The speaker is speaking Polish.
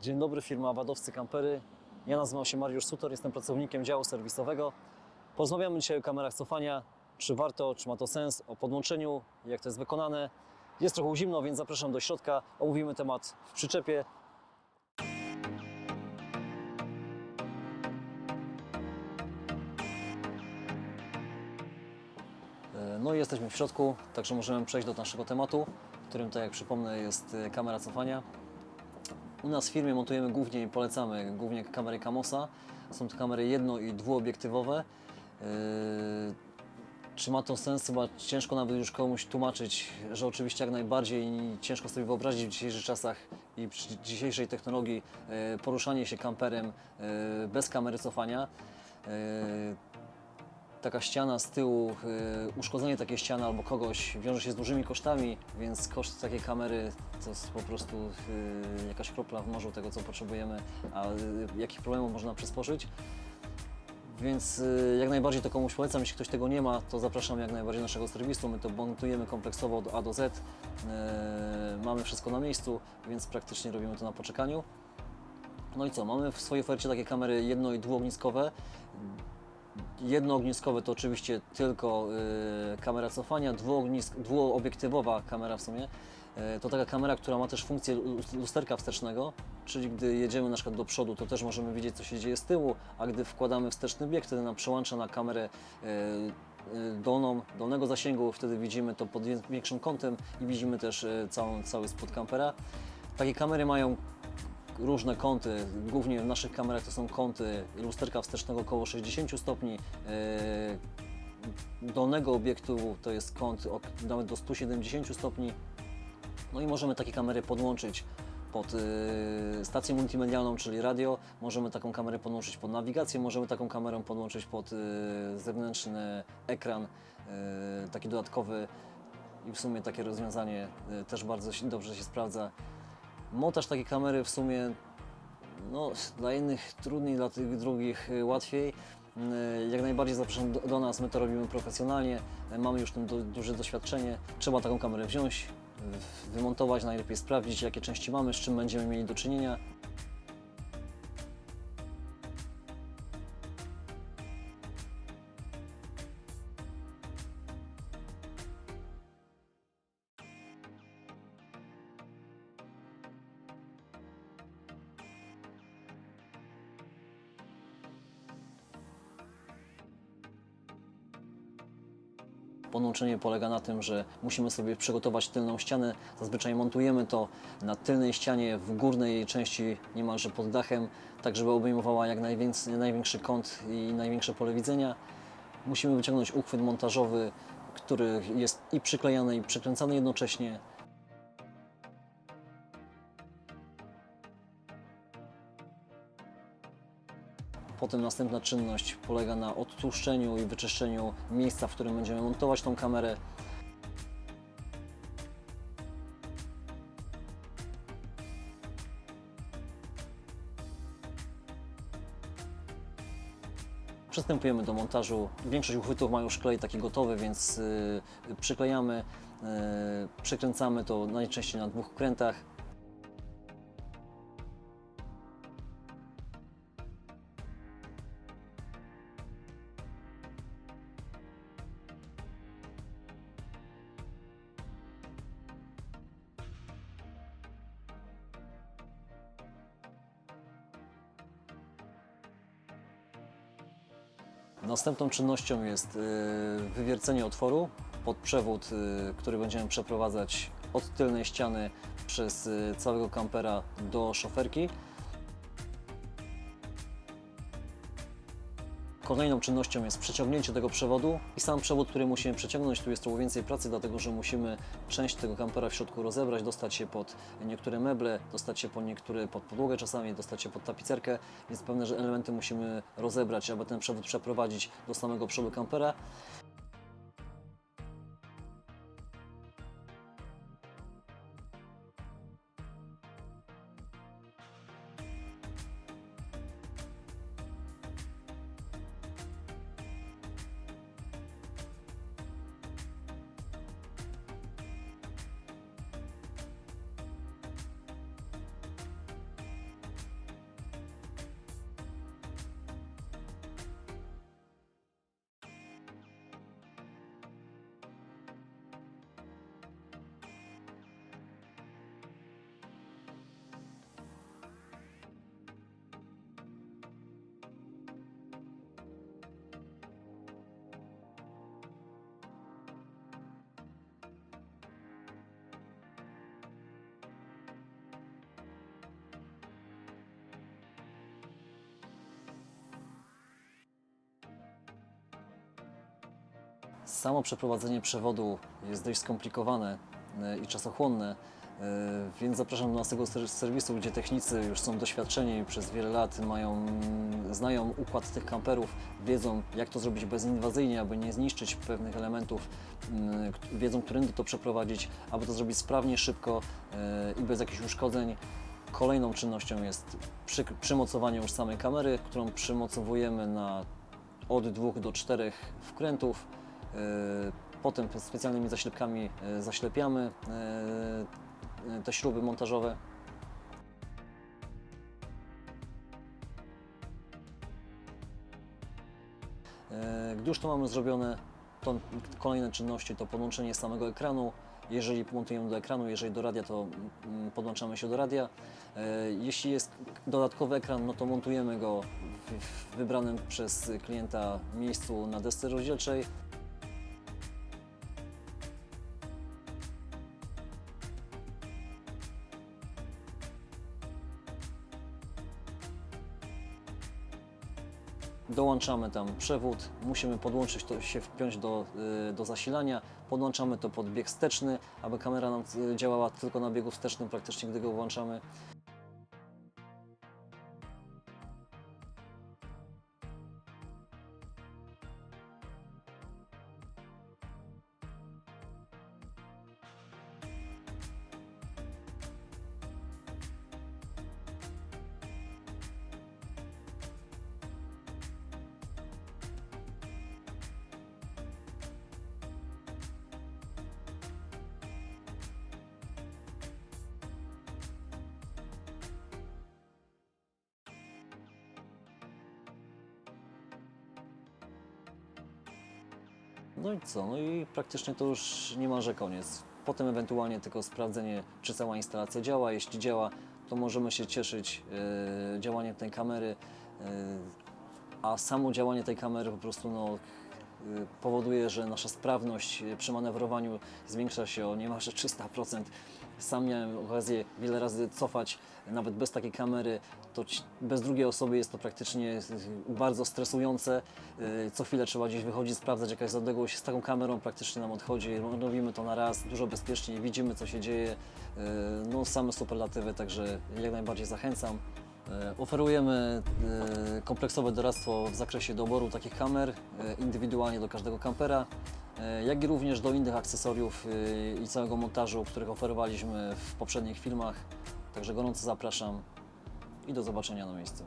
Dzień dobry, firma Wadowcy Kampery. Ja nazywam się Mariusz Sutor, jestem pracownikiem działu serwisowego. Porozmawiamy dzisiaj o kamerach cofania, czy warto, czy ma to sens, o podłączeniu, jak to jest wykonane. Jest trochę zimno, więc zapraszam do środka, omówimy temat w przyczepie. E, No i jesteśmy w środku, także możemy przejść do naszego tematu, którym, tak jak przypomnę, jest kamera cofania. U nas w firmie montujemy głównie i polecamy głównie kamery Camosa. Są to kamery jedno- i dwuobiektywowe. Yy, Czy ma to sens? Chyba ciężko nawet już komuś tłumaczyć, że oczywiście jak najbardziej ciężko sobie wyobrazić w dzisiejszych czasach i przy dzisiejszej technologii yy, poruszanie się kamperem yy, bez kamery cofania. Yy, taka ściana z tyłu, y, uszkodzenie takiej ściany albo kogoś wiąże się z dużymi kosztami, więc koszt takiej kamery to jest po prostu y, jakaś kropla w morzu tego, co potrzebujemy, a y, jakich problemów można przysporzyć. Więc jak najbardziej to komuś polecam, jeśli ktoś tego nie ma, to zapraszam jak najbardziej naszego serwisu. My to montujemy kompleksowo od A do Z. Mamy wszystko na miejscu, więc praktycznie robimy to na poczekaniu. No i co, mamy w swojej ofercie takie kamery jedno- i dwuogniskowe. Jednoogniskowe to oczywiście tylko y, kamera cofania, dwuognisk, dwuobiektywowa kamera w sumie. Y, to taka kamera, która ma też funkcję lus- lusterka wstecznego, czyli gdy jedziemy na przykład do przodu, to też możemy widzieć, co się dzieje z tyłu, a gdy wkładamy wsteczny bieg, wtedy nam przełącza na kamerę y, y, dolną, dolnego zasięgu, wtedy widzimy to pod większym kątem i widzimy też całą, cały spód kampera. Takie kamery mają różne kąty, głównie w naszych kamerach to są kąty lusterka wstecznego około 60 stopni, yy, dolnego obiektu to jest kąt nawet do 170 stopni. No i możemy takie kamery podłączyć pod yy, stację multimedialną, czyli radio, możemy taką kamerę podłączyć pod nawigację, możemy taką kamerę podłączyć pod yy, zewnętrzny ekran, taki dodatkowy i w sumie takie rozwiązanie też bardzo dobrze się sprawdza. Montaż takiej kamery w sumie no, dla innych trudniej, dla tych drugich y, łatwiej. Y, Jak najbardziej zapraszam do, nas, my to robimy profesjonalnie, y, mamy już tym du- duże doświadczenie. Trzeba taką kamerę wziąć, wymontować, najlepiej sprawdzić jakie części mamy, z czym będziemy mieli do czynienia. Podłączenie polega na tym, że musimy sobie przygotować tylną ścianę. Zazwyczaj montujemy to na tylnej ścianie, w górnej części, niemalże pod dachem, tak żeby obejmowała jak największy kąt i największe pole widzenia. Musimy wyciągnąć uchwyt montażowy, który jest i przyklejany, i przykręcany jednocześnie. Potem następna czynność polega na odtłuszczeniu i wyczyszczeniu miejsca, w którym będziemy montować tą kamerę. Przystępujemy do montażu. Większość uchwytów ma już klej taki gotowy, więc y, przyklejamy, y, przykręcamy to najczęściej na dwóch krętach. Następną czynnością jest y, wywiercenie otworu pod przewód, y, który będziemy przeprowadzać od tylnej ściany przez y, całego kampera do szoferki. Kolejną czynnością jest przeciągnięcie tego przewodu i sam przewód, który musimy przeciągnąć, tu jest trochę więcej pracy, dlatego że musimy część tego kampera w środku rozebrać, dostać się pod niektóre meble, dostać się pod niektóre pod podłogę czasami, dostać się pod tapicerkę, więc pewne że elementy musimy rozebrać, aby ten przewód przeprowadzić do samego przodu kampera. Samo przeprowadzenie przewodu jest dość skomplikowane e, i czasochłonne, e, więc zapraszam do naszego ser- serwisu, gdzie technicy już są doświadczeni przez wiele lat, mają, znają układ tych kamperów, wiedzą jak to zrobić bezinwazyjnie, aby nie zniszczyć pewnych elementów, mm, wiedzą, którędy to przeprowadzić, aby to zrobić sprawnie, szybko e, i bez jakichś uszkodzeń. Kolejną czynnością jest przy, przymocowanie już samej kamery, którą przymocowujemy na od dwóch do czterech wkrętów. E, Potem specjalnymi zaślepkami e, zaślepiamy e, te śruby montażowe. Gdy już to mamy zrobione, to kolejne czynności to podłączenie samego ekranu. Jeżeli montujemy do ekranu, jeżeli do radia, to mm, podłączamy się do radia. Jeśli jest dodatkowy ekran, no to montujemy go w wybranym przez klienta miejscu na desce rozdzielczej. Dołączamy tam przewód, musimy podłączyć to, się wpiąć do, y, do zasilania, podłączamy to pod bieg wsteczny, aby kamera nam y, działała tylko na biegu wstecznym praktycznie, gdy go włączamy. No i co? No i praktycznie to już niemalże koniec. Potem ewentualnie tylko sprawdzenie, czy cała instalacja działa. Jeśli działa, to możemy się cieszyć e, działaniem tej kamery, e, a samo działanie tej kamery po prostu no, powoduje, że nasza sprawność przy manewrowaniu zwiększa się o niemalże 300%. Sam miałem okazję wiele razy cofać, nawet bez takiej kamery, to bez drugiej osoby jest to praktycznie e, bardzo stresujące. Co chwilę trzeba gdzieś wychodzić, sprawdzać jaka jest odległość. Z taką kamerą praktycznie nam odchodzi. Robimy to na raz, dużo bezpieczniej, widzimy co się dzieje. No same superlatywy, także jak najbardziej zachęcam. E, Oferujemy e, kompleksowe doradztwo w zakresie doboru takich kamer, e, indywidualnie do każdego kampera, jak i również do innych akcesoriów i całego montażu, których oferowaliśmy w poprzednich filmach. Także gorąco zapraszam i do zobaczenia na miejscu.